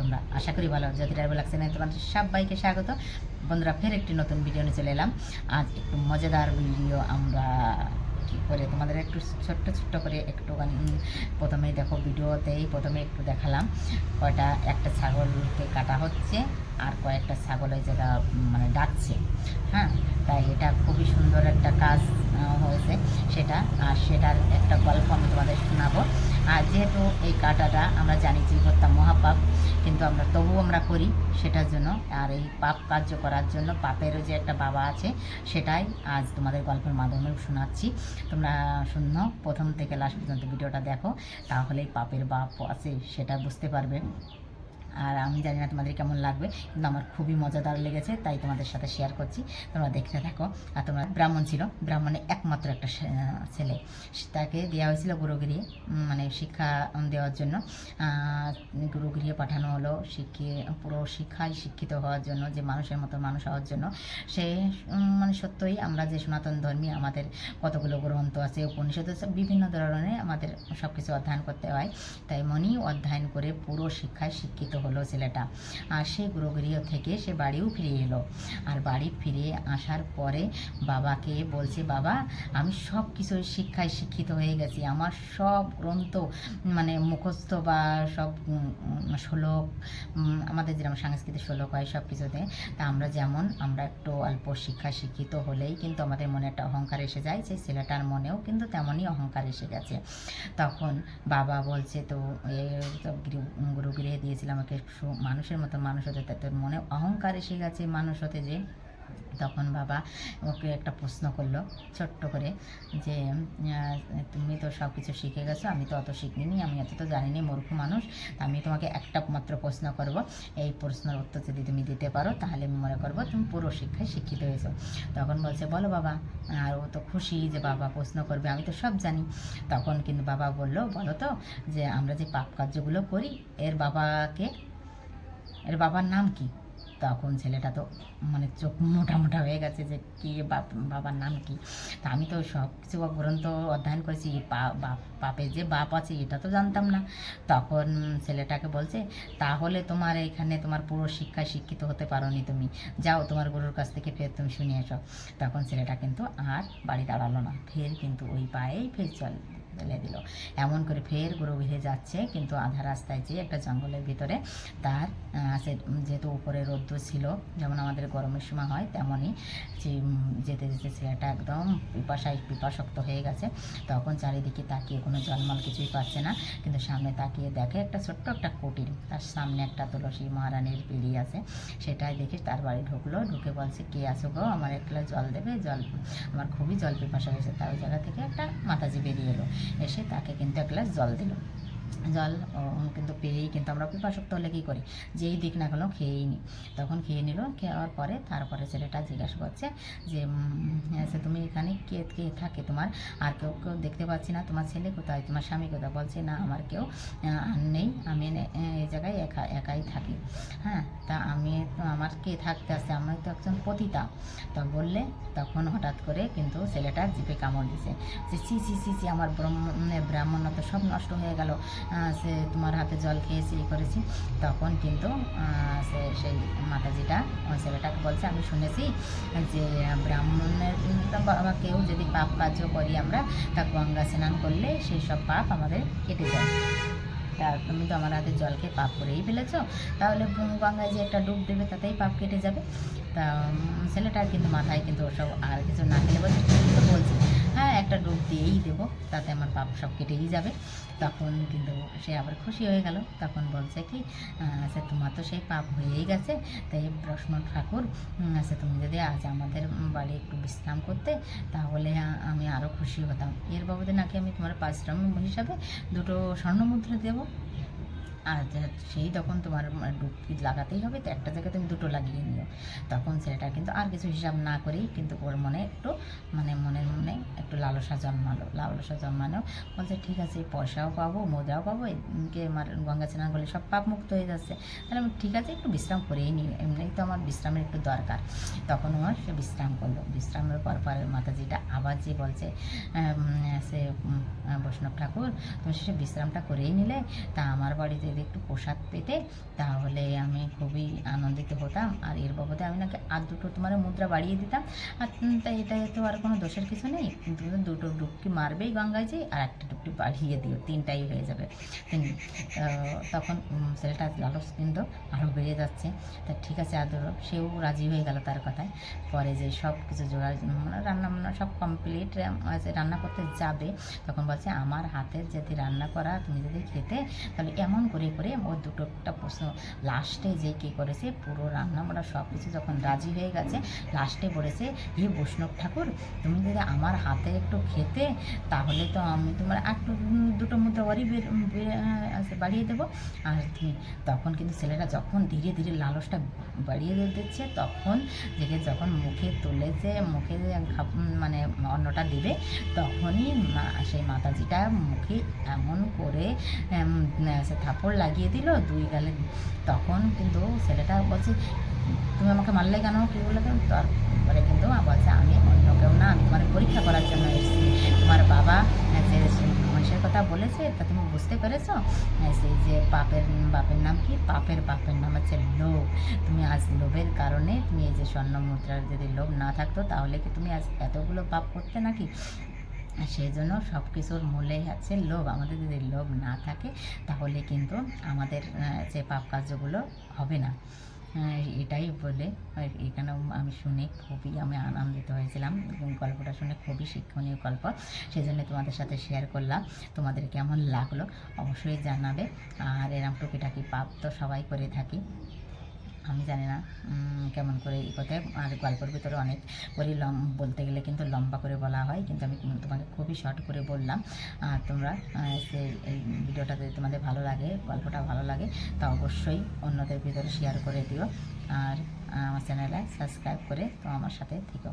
তোমরা? আশা করি ভালো। যদি ড্রাইভার লাগছে না তোমার তোমাদের সবাইকে স্বাগত। বন্ধুরা, ফের একটি নতুন ভিডিও নিয়ে চলে এলাম। আজ একটু মজাদার ভিডিও আমরা কি করে? তোমাদের একটু ছোট্ট ছোট্ট করে একটুখানি প্রথমে দেখো ভিডিওতেই প্রথমে একটু দেখালাম কয়টা, একটা ছাগলকে কাটা হচ্ছে আর কয়েকটা ছাগল যেটা মানে ডাকছে। হ্যাঁ? তাই এটা খুবই সুন্দর একটা কাজ। হয়েছে সেটা। আর সেটার একটা গল্প আমি তোমাদের শোনাবো। আর যেহেতু এই কাটাটা আমরা জানি যে হত্যা মহাপাপ, কিন্তু আমরা তবুও আমরা করি সেটার জন্য। আর এই পাপ কার্য করার জন্য পাপেরও যে একটা বাবা আছে, সেটাই আজ তোমাদের গল্পের মাধ্যমে শোনাচ্ছি। তোমরা শূন্য প্রথম থেকে লাস্ট পর্যন্ত ভিডিওটা দেখো, তাহলেই পাপের বাপ আছে, সেটা বুঝতে পারবে। আর আমি জানি না তোমাদের কেমন লাগবে কিন্তু আমার খুবই মজাদার লেগেছে তাই তোমাদের সাথে শেয়ার করছি। তোমরা দেখতে থাকো। আর তোমরা ব্রাহ্মণ ছিল ব্রাহ্মণে একমাত্র একটা ছেলে। তাকে দেওয়া হয়েছিল গুরুগিরিয়ে উম, মানে শিক্ষা দেওয়ার জন্য। গুরুগৃহে পাঠানো হলো শিক্ষে পুরো শিক্ষায় শিক্ষিত হওয়ার জন্য যে মানুষের মতো মানুষ হওয়ার জন্য। সে মানে সত্যই আমরা যে সনাতন ধর্মী আমাদের কতগুলো গ্রন্থ আছে উপনিষদ বিভিন্ন ধরনের আমাদের সব কিছু অধ্যয়ন করতে হয়। তাই মনি অধ্যয়ন করে পুরো শিক্ষায় শিক্ষিত হলো ছেলেটা। আর সে গুরুগৃহ থেকে সে বাড়িও ফিরে এলো। আর বাড়ি ফিরে আসার পরে বাবাকে বলছে, বাবা, আমি সব কিছু শিক্ষায় শিক্ষিত হয়ে গেছি। আমার সব গ্রন্থ মানে মুখস্থ বা সব শ্লোক আমাদের যেরকম সাংস্কৃতিক শ্লোক হয় সব কিছুতে তা আমরা যেমন, আমরা একটু অল্প শিক্ষা শিক্ষিত হলেই কিন্তু আমাদের মনে একটা অহংকার এসে যায়। সেই ছেলেটার মনেও কিন্তু তেমনই অহংকার এসে গেছে। তখন বাবা বলছে, তো গৃহ- গুরুগৃহে দিয়েছিল আমাকে মানুষের মতো মানুষ হতে তাদের মনে অহংকার এসে গেছে মানুষ হতে যে তখন বাবা ওকে একটা প্রশ্ন করল ছোট্ট করে যে তুমি তো সব কিছু শিখে গেছো, আমি তো অত শিখিনি, আমি অত তো জানিনি, মূর্খ মানুষ আমি তোমাকে একটা মাত্র প্রশ্ন করব। এই প্রশ্নের উত্তর যদি তুমি দিতে পারো, তাহলে আমি মনে করব তুমি পুরো শিক্ষায় শিক্ষিত হয়েছো। তখন বলছে, বলো বাবা। আর ও তো খুশি যে বাবা প্রশ্ন করবে, আমি তো সব জানি। তখন কিন্তু বাবা বলল, বলো তো যে, আমরা যে পাপ কার্যগুলো করি, এর বাবাকে, এর বাবার নাম কি? তখন ছেলেটা তো মানে চোখ মোটা মোটা হয়ে গেছে যে কি বাবার নাম কি? তা আমি তো সব কিছু গ্রন্থ অধ্যয়ন করেছি বাপ যে বাপ আছে এটা তো জানতাম না। তখন ছেলেটাকে বলছে, তাহলে তোমার এখানে তোমার পুরো শিক্ষায় শিক্ষিত হতে পারোনি তুমি। যাও তোমার গুরুর কাছ থেকে ফের তুমি শুনে এসো। তখন ছেলেটা কিন্তু আর বাড়ি দাঁড়াল না। ফের কিন্তু ওই পায়েই ফের চল ফেলে দিল। এমন করে ফের গরু ঘিরে যাচ্ছে, কিন্তু আধা রাস্তায় যে একটা জঙ্গলের ভিতরে তার সে যেহেতু উপরে রৌদ্র ছিল, যেমন আমাদের গরমের সময় হয়, তেমনই যে যেতে যেতে ছেলেটা একদম পিপাসায় পিপাসক্ত হয়ে গেছে। তখন চারিদিকে তাকিয়ে কোনো জলমল কিছুই পাচ্ছে না, কিন্তু সামনে তাকিয়ে দেখে একটা ছোট্ট একটা কুটির, তার সামনে একটা তুলসী মহারানীর পিড়ি আছে। সেটাই দেখে তার বাড়ি ঢুকলো, ঢুকে বলছে, কে আছো গো? আমার এক জল দেবে? জল, আমার খুবই জল পিপাসা হয়েছে। তার ওই জায়গা থেকে একটা মাতাজি বেরিয়ে এলো। এসে তাকে কিন্তু এক গ্লাস জল দিল। জল কিন্তু পেয়েই কিন্তু আমরা পিপাসক্ত হলে কী করি? যেই দিক না কেন খেয়েই নিই তখন খেয়ে নিল খাওয়ার পরে তারপরে ছেলেটা জিজ্ঞাসা করছে যে উম, আচ্ছা তুমি এখানে কে কে থাকে তোমার? আর কেউ কেউ দেখতে পাচ্ছি না তোমার ছেলে কোথায়? তোমার স্বামী কোথায়? বলছে না আমার কেউ আর নেই। আমি নে- এই জায়গায় একা একাই থাকি। হ্যাঁ তা আমি তো আমার কে থাকতে আসছে আমি তো একজন পতিতা। তা বললে তখন হঠাৎ করে কিন্তু ছেলেটা জিপে কামড় দিছে। যে সি সি সি সি আমার ব্রহ্ম- ব্রাহ্মণ্য তো সব নষ্ট হয়ে গেল। সে তোমার হাতে জল খেয়েছি এই করেছি। তখন কিন্তু সে সেই মাতাজিটা, ওই ছেলেটাকে বলছে, আমি শুনেছি যে ব্রাহ্মণের বা কেউ যদি পাপ কার্য করি আমরা, তা গঙ্গা স্নান করলে সেই সব পাপ আমাদের কেটে যায়। তা তুমি তো আমার হাতে জল খেয়ে পাপ করেই ফেলেছো। তাহলে গঙ্গায় যে একটা ডুব দেবে, তাতেই পাপ কেটে যাবে। তা ছেলেটার কিন্তু মাথায় কিন্তু ওসব আর কিছু না খেলে বলছে "ঠিকই তো বলছি হ্যাঁ একটা ডুব দিয়েই দেবো, তাতে আমার পাপ সব কেটেই যাবে। তখন কিন্তু সে আবার খুশি হয়ে গেল। তখন বলছে কি আচ্ছা তোমার তো সেই পাপ হয়েই গেছে। তাই প্রশ্ন ঠাকুর আচ্ছা তুমি যদি আজ আমাদের বাড়ি একটু বিশ্রাম করতে, তাহলে আমি আরও খুশি হতাম। এর বাবদে নাকি আমি তোমার পারিশ্রমিক হিসাবে দুটো স্বর্ণমুদ্রা দেবো। যে- সেই তখন তোমার ডুবকি লাগাতেই হবে, তো একটা জায়গায় তুমি দুটো লাগিয়ে নিও। তখন ছেলেটা কিন্তু আর কিছু হিসাব না করেই কিন্তু ওর মনে একটু মানে মনের মনে একটু লালসা জন্মালো, লালসা জন্মানো। বলছে, ঠিক আছে, পয়সাও পাবো মুদ্রাও পাবো এদিকে আমার গঙ্গা স্নান করলে সব পাপ মুক্ত হয়ে যাচ্ছে। তাহলে আমি ঠিক আছে, একটু বিশ্রাম করেই নিই এমনিই তো আমার বিশ্রামের একটু দরকার। তখন ও সে বিশ্রাম করল। বিশ্রামের পর পরে মাতাজিটা আবার যে বলছে সে বৈষ্ণব ঠাকুর, তুমি সে বিশ্রামটা করেই নিলে, তা আমার বাড়িতে যদি একটু প্রসাদ পেতে, তাহলে আমি খুবই আনন্দিত হতাম। আর এর বাবদে আমি নাকি আর দুটো তোমার মুদ্রা বাড়িয়ে দিতাম। আর তাই এটা তো আর কোনো দোষের কিছু নেই। কিন্তু দুটো ডুবকি মারবেই গঙ্গায় যে আর একটা ডুবকি বাড়িয়ে দিও, তিনটাই হয়ে যাবে। তখন ছেলেটা লালস কিন্তু আরও বেড়ে যাচ্ছে। তা ঠিক আছে আদরও সেও রাজি হয়ে গেল তার কথায়। পরে যে সব কিছু জোগাড় রান্না বান্না সব কমপ্লিট রান্না করতে যাবে, তখন বলছে, আমার হাতের যদি রান্না করা তুমি যদি খেতে, তাহলে এমন করে করে ও দুটো একটা প্রশ্ন। লাস্টে যে কী করেছে, পুরো রান্না বান্না সব কিছু যখন রাজি হয়ে গেছে লাস্টে বলেছে, হে বৈষ্ণব ঠাকুর, তুমি যদি আমার হাতে একটু খেতে, তাহলে তো আমি তোমার একটু দুটো মুদ্রা বের- বাড়িয়ে দেবো। আর তখন কিন্তু ছেলেটা যখন ধীরে ধীরে লালসটা বাড়িয়ে দিচ্ছে, তখন দেখে যখন মুখে তুলেছে, মুখে মানে অন্নটা দিবে, তখনই সেই মাতাজিটা মুখে এমন করে সে থাপড় লাগিয়ে দিল দুই গালে তখন কিন্তু ছেলেটা বলছে তুমি আমাকে মারলে কেন? কী বলে কেন? তারপরে কিন্তু মা বলছে আমি অন্য কেউ না আমি তোমার পরীক্ষা করার জন্য এসেছি। তোমার বাবা আহ, যে মহিষের কথা বলেছে তা তুমি বুঝতে পেরেছ? আহ, সেই যে পাপের বাপের নাম কি? পাপের বাপের নাম হচ্ছে লোভ। তুমি আজ লোভের কারণে তুমি এই যে স্বর্ণ মুদ্রার যদি লোভ না থাকতো তাহলে কি তুমি আজ এতগুলো পাপ করতে নাকি? সেই জন্য সব কিছুর মূলেই আছে লোভ। আমাদের যদি লোভ না থাকে, তাহলে কিন্তু আমাদের যে পাপ কার্যগুলো হবে না। এটাই বলে এখানে আমি শুনে খুবই আমি আনন্দিত হয়েছিলাম। গল্পটা শুনে খুবই শিক্ষণীয় গল্প। সেই জন্য তোমাদের সাথে শেয়ার করলাম। তোমাদের কেমন লাগল অবশ্যই জানাবে। আর এরম টুকিটাকি পাপ তো সবাই করে থাকি। আমি জানি না কেমন করে এই কথা আর গল্পের ভিতরে অনেক বলি লম, বলতে গেলে কিন্তু লম্বা করে বলা হয়, কিন্তু আমি তোমাকে খুবই শর্ট করে বললাম। আর তোমরা সেই এই ভিডিওটা যদি তোমাদের ভালো লাগে, গল্পটা ভালো লাগে, তা অবশ্যই অন্যদের ভিতরে শেয়ার করে দিও। আর আমার চ্যানেলে সাবস্ক্রাইব করে তো আমার সাথে থেকো।